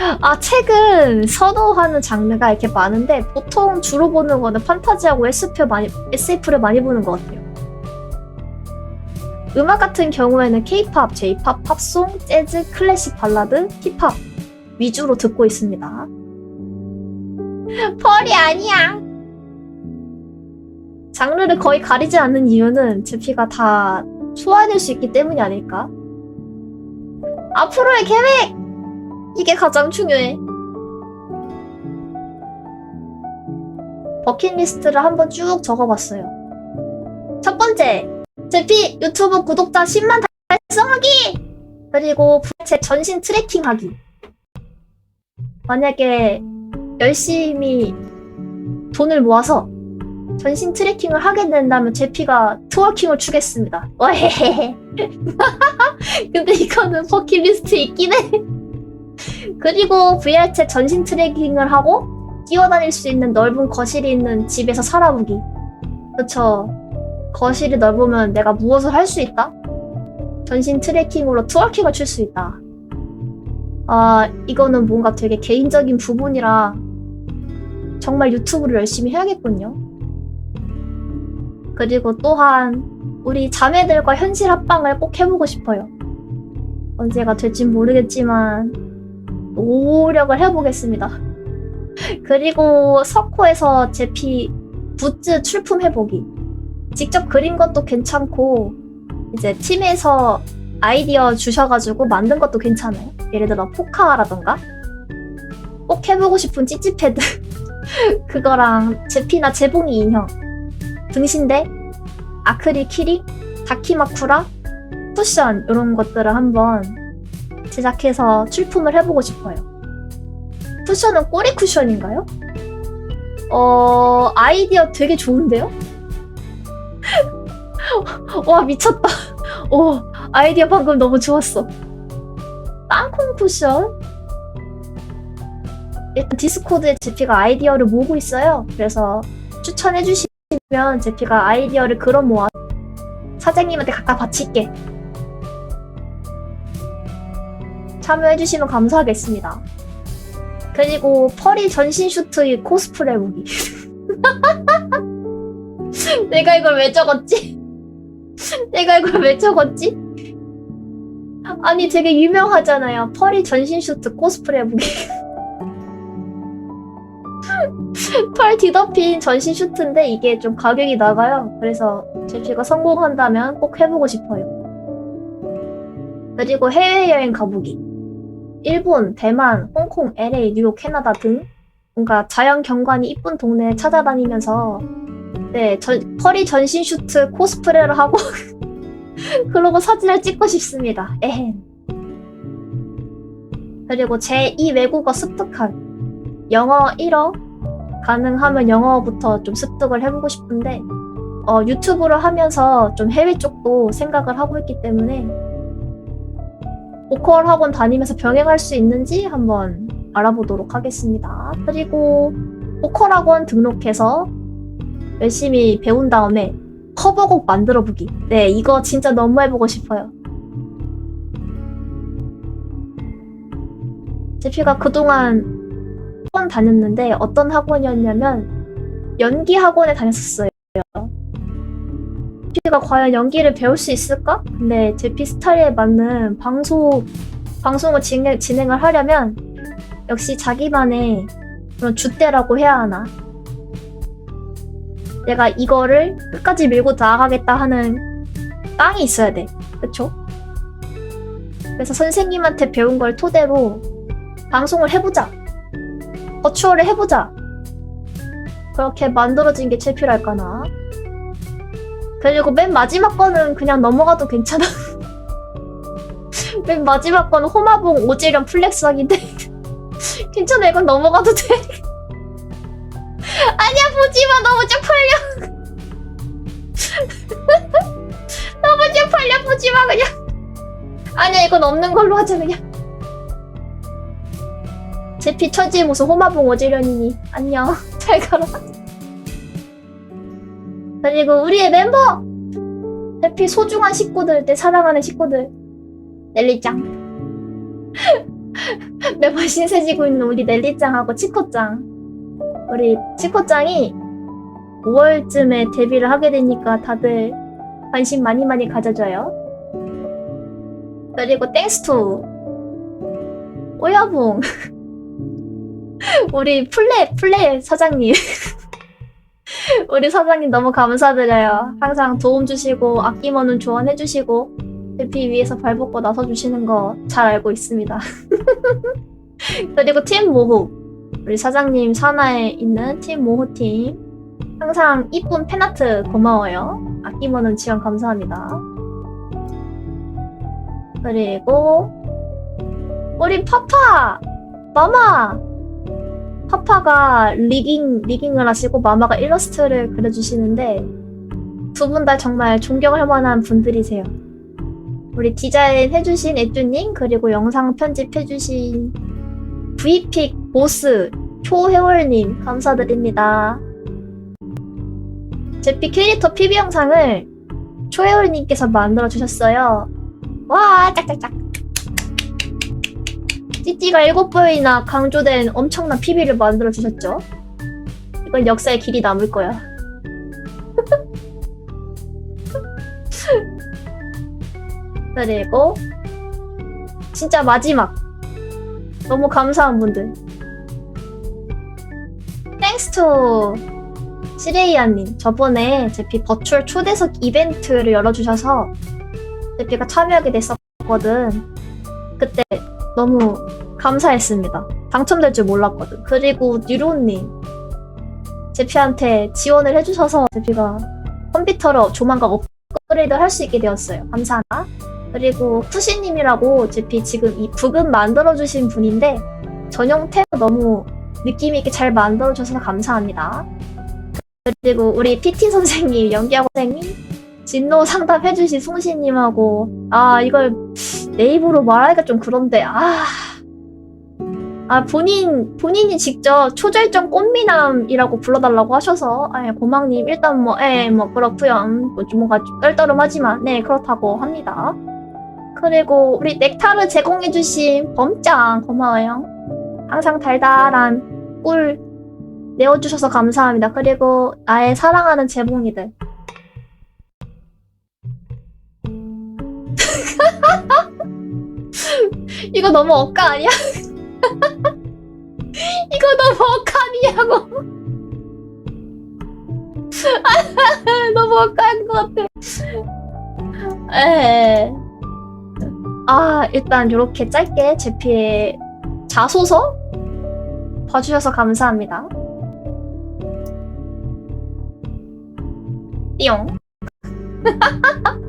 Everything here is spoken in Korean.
아, 책은 선호하는 장르가 이렇게 많은데 보통 주로 보는 거는 판타지하고 SF 많이, SF를 많이 보는 것 같아요. 음악 같은 경우에는 K-팝, J-팝, 팝송, 재즈, 클래식 발라드, 힙합 위주로 듣고 있습니다. 펄이 아니야. 장르를 거의 가리지 않는 이유는 제피가 다 소화해낼 수 있기 때문이 아닐까? 앞으로의 계획! 이게 가장 중요해. 버킷리스트를 한번 쭉 적어봤어요. 첫 번째, 제피 유튜브 구독자 10만 달성하기! 그리고 제 전신 트래킹하기. 만약에 열심히 돈을 모아서 전신 트래킹을 하게 된다면 제피가 트워킹을 추겠습니다. 와헤헤헤. 근데 이거는 버킷리스트에 있긴 해. 그리고 VR챗 전신 트래킹을 하고 뛰어다닐 수 있는 넓은 거실이 있는 집에서 살아보기. 그쵸. 거실이 넓으면 내가 무엇을 할 수 있다? 전신 트래킹으로 트워킹을 출 수 있다. 아, 이거는 뭔가 되게 개인적인 부분이라 정말 유튜브를 열심히 해야겠군요. 그리고 또한 우리 자매들과 현실 합방을 꼭 해보고 싶어요. 언제가 될진 모르겠지만 노력을 해보겠습니다. 그리고 석호에서 제피 굿즈 출품해보기. 직접 그린 것도 괜찮고 이제 팀에서 아이디어 주셔가지고 만든 것도 괜찮아요. 예를 들어 포카라던가 꼭 해보고 싶은 찌찌패드 그거랑 제피나 제봉이 인형 등신대 아크릴 키링 다키마쿠라 쿠션 이런 것들을 한번 제작해서 출품을 해보고 싶어요. 쿠션은 꼬리 쿠션인가요? 어 아이디어 되게 좋은데요? 와 미쳤다. 오 아이디어 방금 너무 좋았어. 땅콩 쿠션? 일단 디스코드에 제피가 아이디어를 모으고 있어요. 그래서 추천해 주시면 제피가 아이디어를 끌어 모아 사장님한테 갖다 바칠게. 참여해 주시면 감사하겠습니다. 그리고 펄이 전신 슈트 코스프레 무기. 내가 이걸 왜 적었지? 내가 이걸 왜 적었지? 아니 되게 유명하잖아요. 펄이 전신 슈트 코스프레 무기. 펄 뒤덮인 전신 슈트인데 이게 좀 가격이 나가요. 그래서 제피가 성공한다면 꼭 해보고 싶어요. 그리고 해외여행 가보기. 일본, 대만, 홍콩, LA, 뉴욕, 캐나다 등 뭔가 자연 경관이 이쁜 동네 찾아다니면서 네, 전, 펄이 전신 슈트 코스프레를 하고 그러고 사진을 찍고 싶습니다. 에헴. 그리고 제2 외국어 습득하기. 영어 1어 가능하면 영어부터 좀 습득을 해보고 싶은데 어, 유튜브를 하면서 좀 해외 쪽도 생각을 하고 있기 때문에 보컬 학원 다니면서 병행할 수 있는지 한번 알아보도록 하겠습니다. 그리고 보컬 학원 등록해서 열심히 배운 다음에 커버곡 만들어 보기. 네, 이거 진짜 너무 해보고 싶어요. 제피가 그동안 학원 다녔는데 어떤 학원이었냐면 연기 학원에 다녔었어요. 제피가 과연 연기를 배울 수 있을까? 근데 제 피 스타일에 맞는 방송 방송을 진행, 진행을 하려면 역시 자기만의 그런 줏대라고 해야 하나? 내가 이거를 끝까지 밀고 나아가겠다 하는 땅이 있어야 돼. 그쵸? 그래서 선생님한테 배운 걸 토대로 방송을 해보자. 버추얼을 해보자. 그렇게 만들어진 게 제필할까나. 그리고 맨 마지막 거는 그냥 넘어가도 괜찮아. 맨 마지막 거는 호마봉 오지련 플렉스 하기인데. 괜찮아, 이건 넘어가도 돼. 아니야, 보지마, 너무 쪽팔려. 너무 쪽팔려, 보지마, 그냥. 아니야, 이건 없는 걸로 하자, 그냥. 제피 처지의 모습 호마봉 오지련이니. 안녕. 잘 가라. 그리고 우리의 멤버! 제피 소중한 식구들, 내 사랑하는 식구들. 넬리짱. 매번 신세지고 있는 우리 넬리짱하고 치코짱. 우리 치코짱이 5월쯤에 데뷔를 하게 되니까 다들 관심 많이 많이 가져줘요. 그리고 땡스투 오야봉 우리 플레 플레 사장님 우리 사장님 너무 감사드려요. 항상 도움 주시고 아낌없는 조언해 주시고 대피 위해서 발벗고 나서 주시는 거 잘 알고 있습니다. 그리고 팀 모호 우리 사장님 산하에 있는 팀 모호 팀 항상 이쁜 팬아트 고마워요. 아낌없는 지원 감사합니다. 그리고 우리 파파 마마 파파가 리깅 리깅을 하시고 마마가 일러스트를 그려주시는데 두 분 다 정말 존경할 만한 분들이세요. 우리 디자인 해주신 애쭈님 그리고 영상 편집해주신 V픽 보스 효혜월님 감사드립니다. 제피 캐릭터 PB 영상을 초혜월님께서 만들어 주셨어요. 와 짝짝짝. 찌찌가 일곱 번이나 강조된 엄청난 PB를 만들어 주셨죠. 이건 역사의 길이 남을 거야. 그리고 진짜 마지막 너무 감사한 분들 땡스 투 시레이아님 저번에 제피 버추얼 초대석 이벤트를 열어주셔서 제피가 참여하게 됐었거든 그때 너무 감사했습니다. 당첨될 줄 몰랐거든. 그리고 뉴로님 제피한테 지원을 해주셔서 제피가 컴퓨터로 조만간 업그레이드 할 수 있게 되었어요. 감사합니다. 그리고 푸시님이라고 제피 지금 이 부금 만들어주신 분인데 전용템 너무 느낌 있게 잘 만들어주셔서 감사합니다. 그리고 우리 PT 선생님, 연기학 선생님, 진로 상담해주신 송시님하고 아 이걸 내 입으로 말하기가 좀 그런데 아. 아 본인 본인이 직접 초절정 꽃미남이라고 불러달라고 하셔서 아 고막님 일단 뭐에뭐 그렇고요 음, 뭐좀 뭔가 떨떠름하지만 네 그렇다고 합니다. 그리고 우리 넥타르 제공해주신 범짱 고마워요. 항상 달달한 꿀 내어주셔서 감사합니다. 그리고 나의 사랑하는 제봉이들. 이거 너무 억까 아니야? 이거 너무 억까 아니냐고. 너무 억까한 것 같아. 에. 아, 일단 이렇게 짧게 제피의 자소서 봐주셔서 감사합니다. 띠용.